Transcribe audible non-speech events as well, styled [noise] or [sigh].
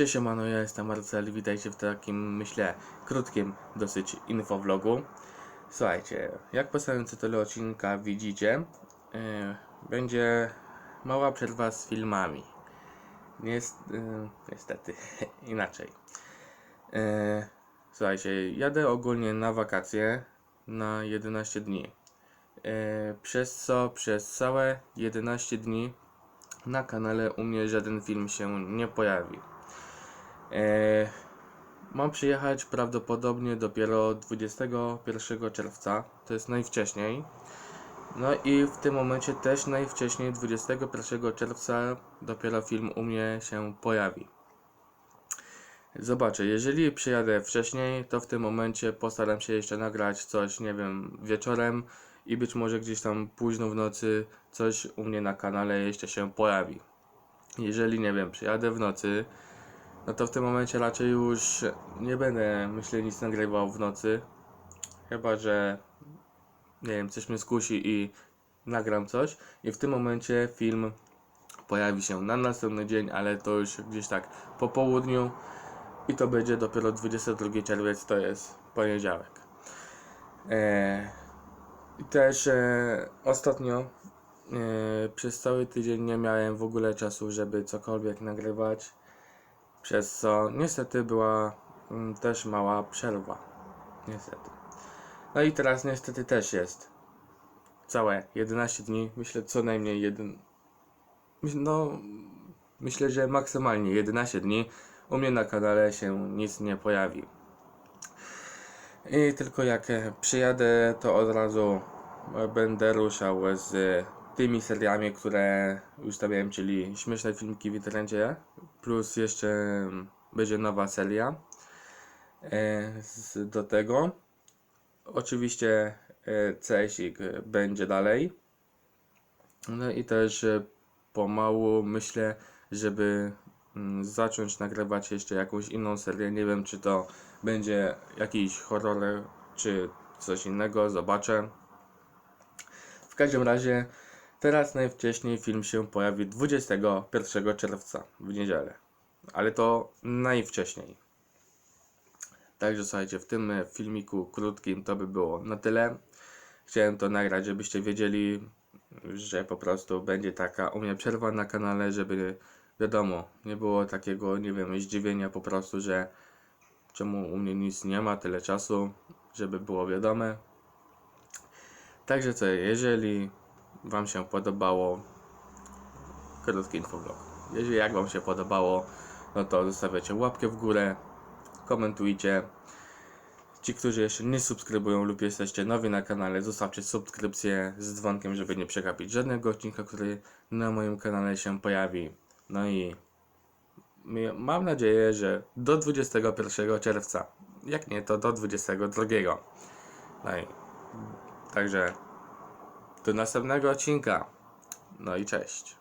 Cześć, siemano, ja jestem Marcel, witajcie w takim, myślę, krótkim dosyć infovlogu. Słuchajcie, jak po samym tytule odcinka widzicie, yy, będzie mała przerwa z filmami. Niest, yy, niestety, [laughs] inaczej. Yy, słuchajcie, jadę ogólnie na wakacje na 11 dni. Yy, przez co przez całe 11 dni na kanale u mnie żaden film się nie pojawi. E, mam przyjechać prawdopodobnie dopiero 21 czerwca, to jest najwcześniej. No i w tym momencie też najwcześniej 21 czerwca dopiero film u mnie się pojawi. Zobaczę, jeżeli przyjadę wcześniej, to w tym momencie postaram się jeszcze nagrać coś, nie wiem, wieczorem i być może gdzieś tam późno w nocy coś u mnie na kanale jeszcze się pojawi. Jeżeli, nie wiem, przyjadę w nocy, no to w tym momencie raczej już nie będę, myślę, nic nagrywał w nocy. Chyba, że nie wiem, coś mnie skusi i nagram coś. I w tym momencie film pojawi się na następny dzień, ale to już gdzieś tak po południu. I to będzie dopiero 22 czerwiec, to jest poniedziałek. Eee, I też e, ostatnio e, przez cały tydzień nie miałem w ogóle czasu, żeby cokolwiek nagrywać. Przez co niestety była mm, też mała przerwa. Niestety. No i teraz niestety też jest. Całe 11 dni. Myślę co najmniej jeden. No, myślę, że maksymalnie 11 dni u mnie na kanale się nic nie pojawi. I tylko jak przyjadę, to od razu będę ruszał z tymi seriami, które ustawiałem, czyli śmieszne filmiki w internecie, plus jeszcze będzie nowa seria e, do tego. Oczywiście e, CSik będzie dalej. No i też e, pomału myślę, żeby mm, zacząć nagrywać jeszcze jakąś inną serię. Nie wiem, czy to będzie jakiś horror, czy coś innego. Zobaczę. W każdym razie, teraz najwcześniej film się pojawi 21 czerwca w niedzielę. Ale to najwcześniej. Także słuchajcie, w tym filmiku krótkim to by było na tyle. Chciałem to nagrać, żebyście wiedzieli, że po prostu będzie taka u mnie przerwa na kanale, żeby wiadomo, nie było takiego, nie wiem, zdziwienia po prostu, że czemu u mnie nic nie ma, tyle czasu, żeby było wiadome. Także co, jeżeli Wam się podobało, krótki infovlog. Jeżeli jak Wam się podobało, no to zostawiacie łapkę w górę, komentujcie. Ci, którzy jeszcze nie subskrybują lub jesteście nowi na kanale, zostawcie subskrypcję z dzwonkiem, żeby nie przegapić żadnego odcinka, który na moim kanale się pojawi. No i mam nadzieję, że do 21 czerwca. Jak nie, to do 22. No i także do następnego odcinka. No i cześć.